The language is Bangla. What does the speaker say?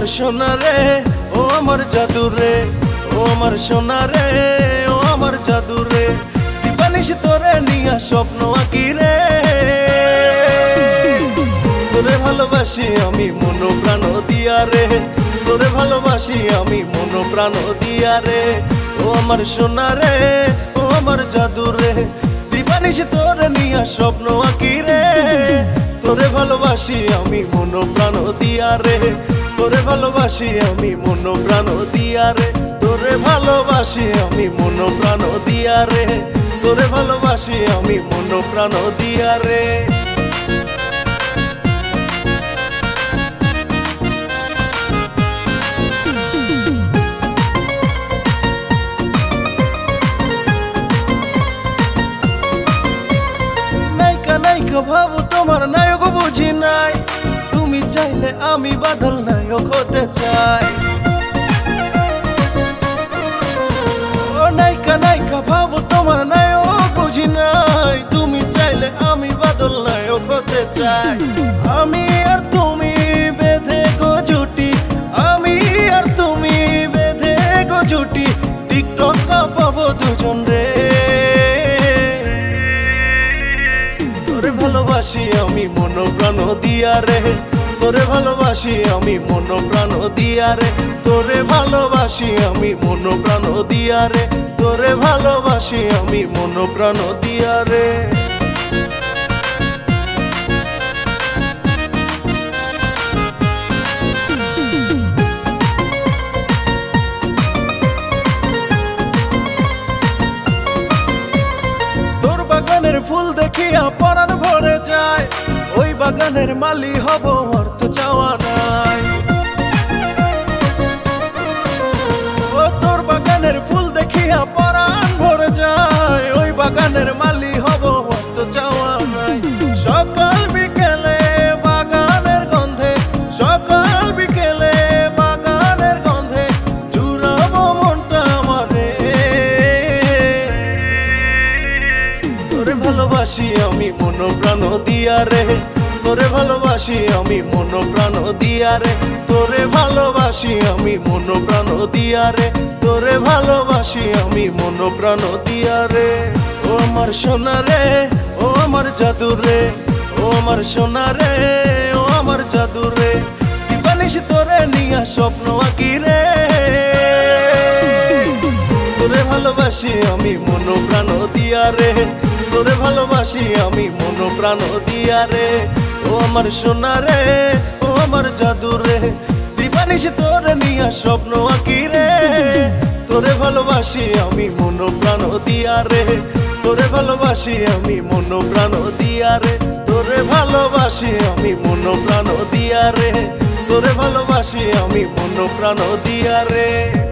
আমার সোনা রে, ও আমার জাদু রে, ও আমার সোনা রে, ও আমার জাদু রে। দিবানিস তোরে নিয়া স্বপ্ন আঁকি রে। তোরে ভালোবাসি আমি মনো প্রাণ দিয়া রে। তোরে ভালোবাসি আমি মনো প্রাণ দিয়া রে। ও আমার সোনা রে, ও আমার জাদু রে। দিবানিস তোরে নিয়া স্বপ্ন আঁকি রে। তোরে ভালোবাসি আমি মনো প্রাণ দিয়া রে। তোরে ভালোবাসি আমি মনো প্রাণ দিয়া রে। তোরে ভালোবাসি আমি মনো প্রাণ দিয়া রে। তোরে ভালোবাসি আমি মনো প্রাণ দিয়া রে। নায়িকা নায়িকা ভাবো, তোমার নায়ক বুঝি নাই। চাইলে আমি বাদল নায়ক হতে চাই। ও নায়িকা নায়িকা, ভাবো তোমার নায়ক বুঝি নাই। তুমি চাইলে আমি বাদল নায়ক হতে চাই। আমি আর তুমি বেঁধে গো জুটি আমি আর তুমি বেঁধে গো জুটি টিকটক পাবো দুজন রে। ভালোবাসি আমি মন দিয়া রে। তোরে ভালোবাসি, আমি মন প্রাণ দিয়া রে। তোরে ভালোবাসি, আমি মন প্রাণ দিয়া রে। তোরে ভালোবাসি, আমি মন প্রাণ দিয়া রে। তোর বাগানের ফুল দেখিয়া পরাণ বাগানের মালি হব, অর্থ চাওয়া নাই। ও তোর বাগানের ফুল দেখিয়া পরাণ ভরে যায়। ওই বাগানের মালি হব, অর্থ চাওয়া নাই। সকাল বিকেলে বাগানের গন্ধে, সকাল বিকেলে বাগানের গন্ধে জুড়াবো মনটা আমারে। তোরে ভালোবাসি আমি মন প্রাণ দিয়া রে। তোরে ভালোবাসি, আমি মন প্রাণ দিয়া রে। তোরে ভালোবাসি, আমি মন প্রাণ দিয়া রে। তোরে ভালোবাসি, আমি মন প্রাণ দিয়া রে। ও আমার সোনা রে, ও আমার জাদু রে। ও আমার সোনা রে, ও আমার জাদু রে। দিবানিস তোরে নিয়া স্বপ্ন আঁকি রে। তোরে ভালোবাসি, আমি মন প্রাণ দিয়া রে। তোরে ভালোবাসি, আমি মন প্রাণ দিয়া রে। ও আমার সোনা রে, ও আমার জাদু রে। দিবানিস তোরে নিয়া স্বপ্ন আঁকি রে। তোরে ভালোবাসি আমি মন প্রাণ দিয়া রে। তোরে ভালোবাসি আমি মন প্রাণ দিয়া রে। তোরে ভালোবাসি আমি মন প্রাণ দিয়া রে। তোরে ভালোবাসি আমি মন প্রাণ দিয়া রে।